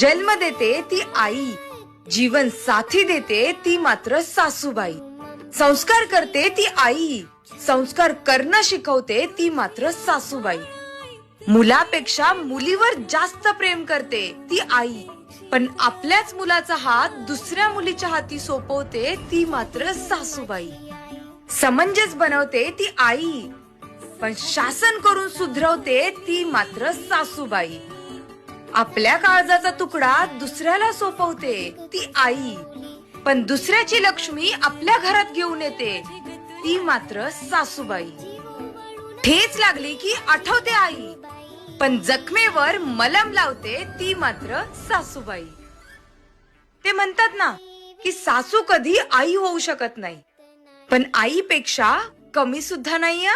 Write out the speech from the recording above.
जन्म देते ती आई. जीवन साथी देते ती मात्र सासूबाई. संस्कार करते ती आई. संस्कार करणं शिकवते ती मात्र सासूबाई. मुलापेक्षा मुलीवर जास्त प्रेम करते ती आई. पण आपल्याच मुलाचा हात दुसऱ्या मुलीच्या हाती सोपवते ती मात्र सासूबाई. समंजस बनवते ती आई. पण शासन करून सुधरवते ती मात्र सासूबाई. आपल्या काळजाचा तुकडा दुसऱ्याला सोपवते ती आई. पण दुसऱ्याची लक्ष्मी आपल्या घरात घेऊन येते. ती मात्र सासूबाई. ठेच लागली की आठवते आई. पण जखमेवर मलम लावते ती मात्र सासूबाई. ते म्हणतात ना की सासू कधी आई होऊ शकत नाही. पण आईपेक्षा कमी सुद्धा नाही